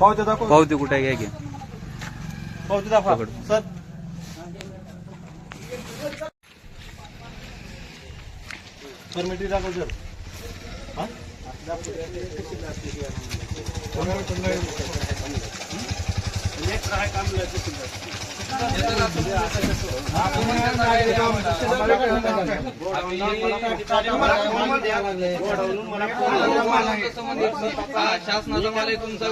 पावते दाखव. पावती कुठे आहे? घ्या पावते दाखवा. सर. परमिटी दाखव सर. हा? शासनाचा माल तुमचा.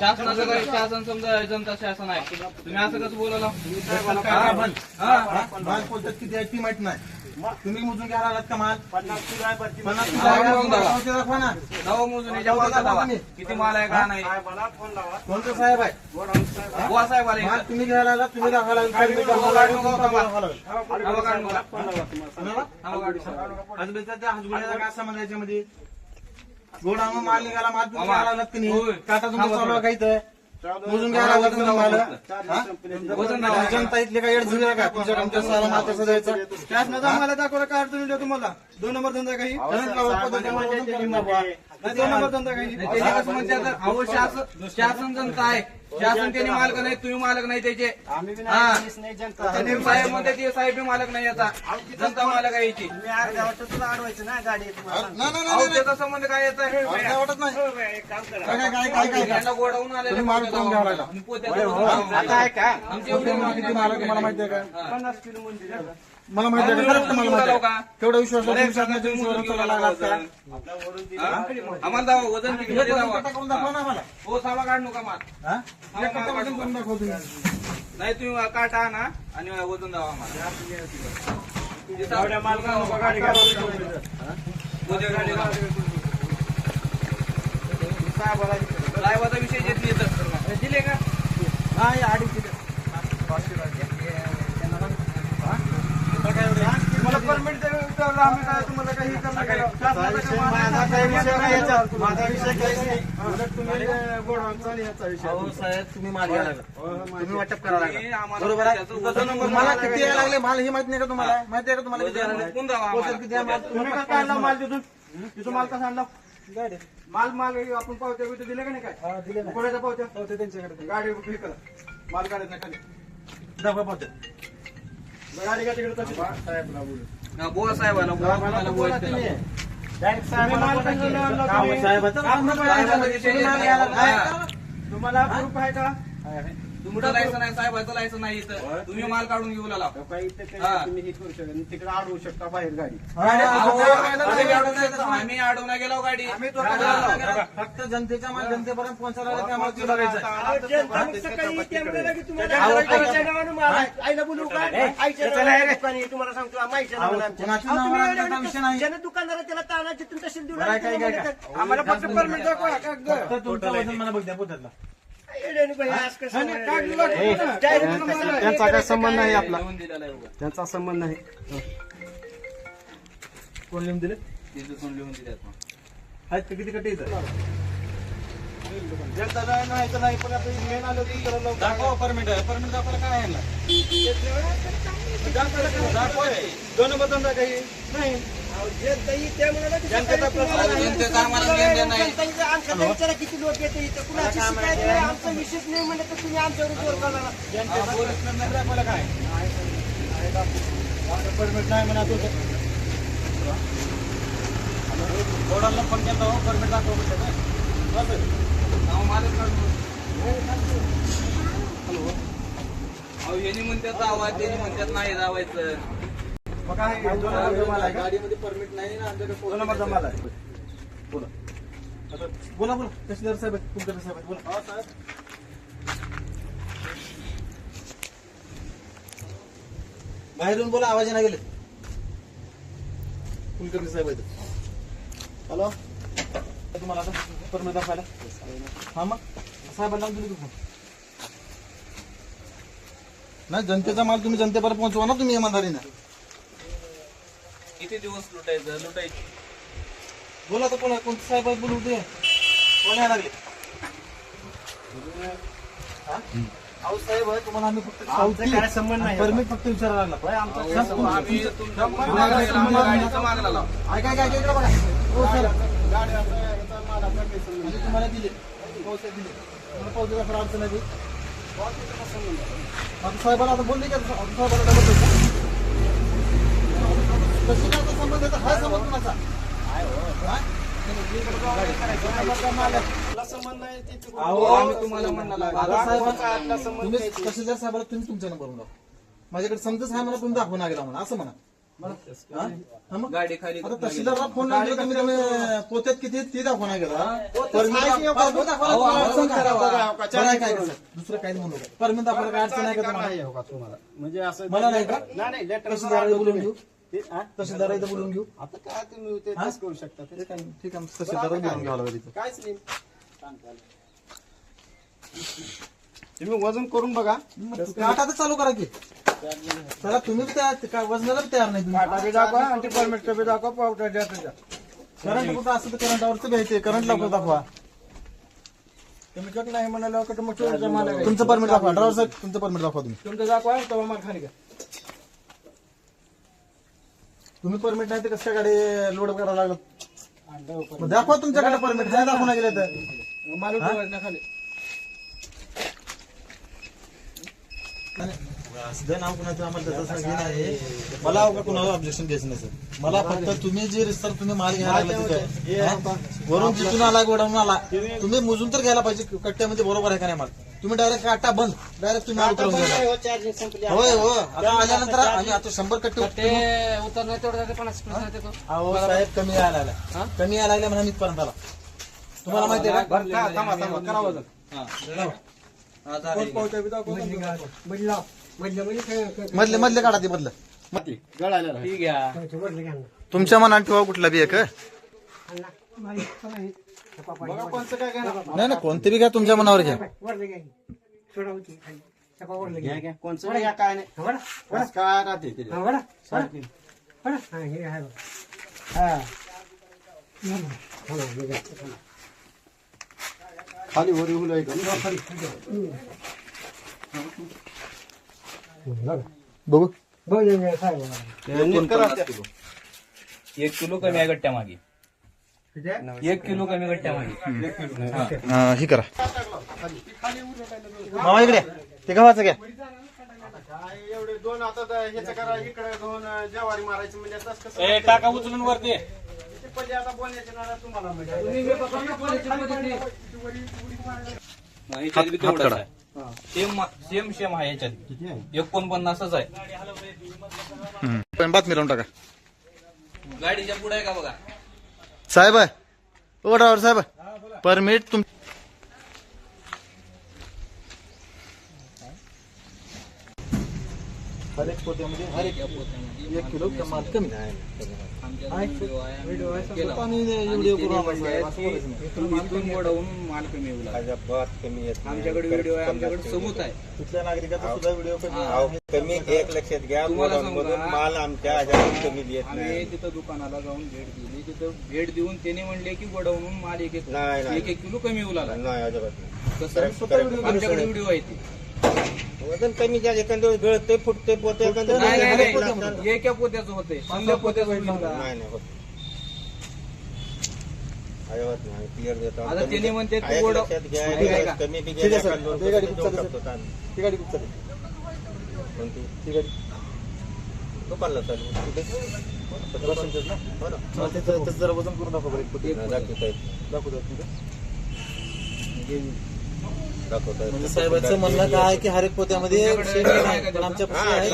शासनाचं शासन समजा जनता शासन आहे तुम्ही असं कसं बोलायला किती आहे ती माहीत नाही तुम्ही मोजून घ्यायला आलात का माल पन्नास किलो आहे पन्नास किलो दाखवा. ना नवं मोजून. किती माल आहे का नाही कोणतं साहेब आहे बुवा साहेब आले माल तुम्ही घ्यायला आलात तुम्ही दाखवायला लागेल. तुम्ही दाखवायला त्या हसगुड्याचा काय संबंध याच्यामध्ये? माल निघाला माल तुम्ही. घ्यायला आलात की नाही होय. काटा तुमचा चालू आहे. थोडं. का इथं मोजून घ्यायला आलात तुम्ही माल? हा? वजन दावा. जनता इथले काय अडचण आहे का? तुमच्या आमच्या सारा माल कसं द्यायचं? शासनाचा मला दाखवला काय अडचण येते तुम्हाला. दोन नंबर धंदा काही करंट लावा, पद्धतीने वजन करून दाखवा. शासन जनता आहे. शासन त्याने मालक नाही तुम्ही मालक नाही त्याचे. हा. साहेब म्हणते ते साहेब बी मालक नाही याचा जनता मालक आहे याची. त्याचा संबंध काय येत आहे अहो, काय वाटत नाही. काय काय काय काय काय? यांना गोडाऊन आलेलं आमचे एवढे माल किती माल आहे तुम्हाला माहिती आहे का? पन्नास किलो मंदिर. मला माहिती आहे का? माहिती आहे का? का? केवढा विश्वास आहे तुमच्या विश्वासावर का? हा? आम्हाला दावा वजन किती मध्ये दावा? कटा करून दाखवा ना हो सावा काढ नका माल हा? वजन करून दाखवा तुम्ही. नाही तुम्ही काटा आणा आणि वजन दावा आम्हाला उद्या गाडी लावा. साहेबाचा विषय घेतली तर दिले का? मला परमिट विचारलं आम्ही काय तुम्हाला काही करणार माझा काही विषय नाही माझा विषय काहीच नाही. उलट तुम्ही गोडाऊनचा आणि याचा विषय अहो साहेब तुम्ही माल घ्यायला लागला. तुम्ही वाटप करायला लागला बरोबर आहे नंबर किती यायला लागले माल हे माहीत नाही का तुम्हाला माहिती आहे का तुम्हाला किती यायला लागले? किती आहे माल? तुम्ही कसं आणला माल तिथून तिथून माल कसा आणला माल माल आपण पावत्या बिवत्या दिले का नाही काय कोणाच्या पावत्या पावत्या त्यांच्याकडे गाडी करा माल गाडीत नका दाखवा पावत्या साहेबाला बोला. तुम्हाला प्रूफ आहे का? तुमचं लायसन आहे साहेबाचं लायसन नाही इथं. तुम्ही माल काढून घेऊ लागला काही इथं काही हा. तुम्ही हे करू शकता तिकडे अडवू शकता बाहेर गाडी. हा, हा, अहो, हा, आम्ही हा, अडवून नाही- आम्ही अडवून गेलो गाडी. आम्ही तो हा. अडवून फक्त जनतेच्या माल जनतेपर्यंत पोहोचायला बघायचं आहे. दुकानदार त्याला काय? आम्हाला फक्त परमिट दाखवा कागद. फक्त तुमचं वजन मला बघ द्या पोत्यातला. त्यांचा काय संबंध नाही आपला. त्यांचा संबंध नाही कोण लिहून दिले तिथून लिहून मग. आहेत का किती कटी? जनता नाही नाही तर नाही पण आता मेन आलं की. दाखवा परमिट आहे परमिट दाखवायला काय आहे यांना? जनताला काय दाखवा आहे. दोन धंदा काही नाही जनतेचा प्रश्न अहो, जनतेचा आम्हाला घेणं देणं नाही. किती लोक येते इथं. कुणाची शिकायत नाही आमचा विशेष नाही म्हणलं तर तुम्ही आमच्यावर जोर जनतेचा प्रश्न नाही दाखवायला काय? परमिट नाही. म्हणा तुझं बोर्डाला हो परमिट दाखवा म्हणते काय? बस. अहो, यांनी म्हणतात जावा त्यांनी म्हणतात नाही जावायचं. बघा हे दोन नंबर जमाला आहे का? गाडीमध्ये परमिट नाही ना दोन नंबर जमाला आहे. बोला. आता बोला बोला. तहसीलदार साहेब आहेत, कुलकर्णी साहेब आहेत, बोला. बाहेरून बोला आवाज नाही गेले. कुलकर्णी साहेब आहेत. हॅलो? तुम्हाला आता परमिट दाखवायला? हा मग. साहेबांना दिली तू फोन नाही जनतेचा माल तुम्ही जनतेपर्यंत पोहोचवा ना तुम्ही इमानदारीनं. किती दिवस लुटायचं? लुटायचं. बोला तर कोणा कोणते साहेब आहेत बोलू ते कोण यायला लागले? हा? अहो साहेब आहे तुम्हाला आम्ही फक्त काय संबंध नाही. परमिट फक्त विचारायला लागला. अहो, आम्ही तुमच्या मागायला- आम्ही गाडीचं मागला लावला. ऐका ऐका ऐका, इकडे बघा. हो सर. म्हणजे तुम्हाला दिले. दिले तुम्हाला आहे ती. आता साहेबाला आता बोलले की? आता साहेबाला डबल पैसा संबंध? हा संबंध? हा? अहो आम्ही तुम्हाला आता साहेबांना तुम्ही तहसीलदार साहेबाला तुम्ही तुमच्या माझ्याकडे समजच आहे मला तुम्ही दाखवून गेला म्हणा असं म्हणा हा? हा मग? गाडी खाली आता तहसीलदारला फोन लागला तुम्ही तुम्ही पोत्यात किती ते दाखवून गेला परमिट परमिट दाखवायला तुम्हाला अडचण काय? बरं आहे काय कसं? दुसरं काही म्हणू नका परमिट दाखवायला काय अडचण आहे का तुम्हाला तुम्हाला म्हणजे असं मला नाही का नाही नाही लेटर तहसीलदार बोलून घेऊ बोलून घेऊ. आता काय तुम्ही ते करू शकता ठीक आहे ठीक आहे तहसीलदार बोलून घ्यावं लागेल इथं. काहीच नाही. तुम्ही वजन करून बघा. काटा तर चालू करा की. चला तुम्ही बी तयार काय वजनाला बी तयार नाही तुम्ही. बी दाखवा आणि ते परमिट बी दाखवा पावत्या द्या त्याच्या. करंट कुठं असं तर करंटावरच घ्यायचे करंट लवकर दाखवा. तुम्ही कट नाही म्हणाला का मग. माल तुमचं परमिट दाखवा. ड्रायव्हर साहेब तुमचं परमिट दाखवा तुम्ही. तुमचं दाखवा तेव्हा मग खाली का तुम्ही परमिट नाही तर कसं काय गाडी लोड करायला लागलं? मग दाखवा तुमच्याकडे परमिट नाही दाखवून गेलं तर. माल उठवायचं ना खाली. नाही, असं नाव कुणाचं आम्हाला त्याचं हे नाही मला अवघड कुणाला ऑब्जेक्शन घ्यायचं नाही सर मला फक्त तुम्ही जे रिस्तर तुम्ही माल घ्यायला लागला तिथे. हा? वरून जिथून आला गोडाऊन आला तुम्ही मोजून तर घ्यायला पाहिजे कट्ट्यामध्ये बरोबर आहे का नाही माल? तुम्ही डायरेक्ट काटा बंद. डायरेक्ट तुम्ही घ्या. चार्जिंग संपली. होय हो आता आल्यानंतर आम्ही आता शंभर कट्टे उतरणार तेवढं पन्नास अहो साहेब कमी यायला लागला कमी यायला लागला म्हणून इथपर्यंत आला. तुम्हाला माहिती आहे का? बरं का थांबा थांबा करा वजन. मधले मधले काढा ते मधलं. गळायला राहील. ठीक आहे. तुमच्या मनात ठेवा कुठला बी एक बघा कोणचं काय घेणार नाही ना कोणते बी घ्या तुमच्या मनावर घ्या. घ्या घ्या. कोणचं? घ्या काय नाही. काय राहते? सारखी. खाली वरी आहे का? बघू. त्या. एक किलो कमी आहे गट्ट्या मागे एक किलो कमी गट्ट्या मागे. ही करा मामा इकडे ते गव्हाचं घ्या काय एवढे दोन आता ह्याचं करा इकडे दोन ज्वारी मारायची म्हणजे तसं कसं ए टाका उचलून वरती. आता बोलण्याचे नारा तुम्हाला म्हणजे सेम सेम सेम आहे याच्यात. एकोणपन्नासच आहे. पण बातमी लावून टाका. गाडीच्या पुढे आहे का बघा? साहेब ओ ड्रायव्हर साहेब परमिट तुम हर एक पोत्यामध्ये हर एक एक किलो माल कमी. माल कमी येऊ लागला. कमी येत आमच्याकडे व्हिडिओ आहे आमच्याकडे सबूत आहे. तिथल्या नागरिकाचा सुद्धा व्हिडिओ. कमी एक लक्षात घ्या तुम्हाला सांगू मधून का? माल आमच्या ह्याच्यातून कमी नाही. तिथं दुकानाला जाऊन भेट दिली. तिथं भेट देऊन त्यांनी म्हणले की गोडाऊनहून माल एक एक नाही, नाही. एक एक किलो कमी येऊ लागला. नाही अजिबात आमच्याकडे व्हिडिओ आहे ते. वजन कमी ज्या एखाद्या गळते फुटते पोते एखाद्या नाही नाही, एका पोत्याचं होते समजा पोत्याचं होईल? नाही होत अजिबात नाही क्लिअर देतो आता कमी त्यांनी द्या. म्हणते तू आहे गोड- लक्षात घ्या ठीक आहे का? कमी बी ठीक आहे, घ्या सर. एखाद दोन ते गाडी देऊ कुठं शकतो ताण. ती गाडी कुठं चालेल कोणती? ती गाडी दुकानला चालू रस्त्याचंच ना? हो ना. हा, त्याचं त्याचं जरा वजन करून दाखवा बरं एक पोती. नाही, दाखवता येत. दाखवू द्या तुमचं. दाखवता येत. म्हणजे साहेबांचं म्हणणं काय आहे की हर एक पोत्यामध्ये शेणी नाही. पण? आमच्या हा, आहे.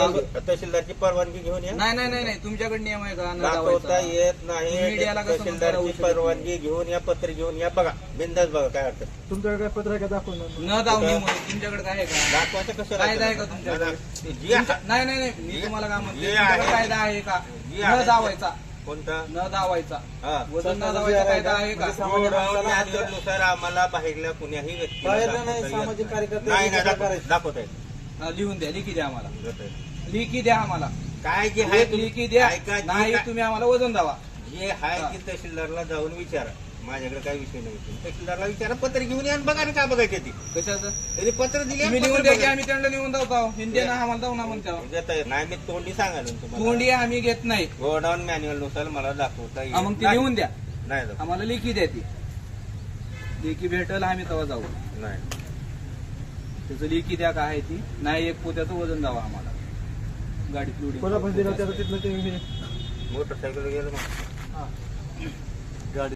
तहसीलदारची परवानगी घेऊन या. नाही नाही नाही नाही. तुमच्याकडे नियम आहे का न दाखवता? येत नाही. मीडियाला कसं म्हणता तहसीलदारची? परवानगी घेऊन या पत्र घेऊन या. बघा बिंदास बघा काय अडचण. तुमच्याकडे काय पत्र आहे का दाखवून? न म्हणून. तुमच्याकडे काय आहे का? दाखवायचं कसं कायदा आहे का? तुमच्याकडे? नाही नाही नाही. मी तुम्हाला काय म्हणते जे तुमच्याकडे आहे- कायदा आहे का? न दावायचा. कोणता? न दावायचा हा. वजन न दावायचा कायदा आहे का? सामान्य माणसाला नुसार आम्हाला बाहेरल्या कुण्याही व्यक्तीला बाहेरल्या नाही, येत सामाजिक. कार्यकर्ते नाही नाही विचार दाखव- करायचे. दाखवता येत हा, लिहून द्या लिखी द्या आम्हाला. दाखवता येत. लिखी द्या आम्हाला. काय जे आहे एक लिखी द्या ऐका, जे नाही काय- तुम्ही आम्हाला वजन दावा. जे आहे हा. की तहसीलदारला जाऊन विचारा. माझ्याकडे काय विषय नाही. तहसीलदारला विचारा पत्र घेऊन या आणि बघा ना काय बघायचे ती. कशाचं? त्यांनी पत्र दिले तुम्ही लिहून द्या की आम्ही त्यांना लिहून दावतो हिंदी ना आम्हाला दाव ना म्हणतो नाही मी तोंडी सांगायला ना तुम्हाला. तोंडी आम्ही घेत नाही. गोडाऊन मॅन्युअलनुसार मला दाखवता हा, येईल मग ती लिहून द्या. नाही दाखवत. आम्हाला लिखी द्या ती. लेखी भेटेल आम्ही तेव्हा जाऊ. नाही. त्याचं लेखी द्या काय आहे ती. नाही एक पोत्याचं वजन द्यावं आम्हाला. गाडीत कोणापासून दिलं त्याचं तिथलं ते मोटरसायकल गेलं मग. गाडी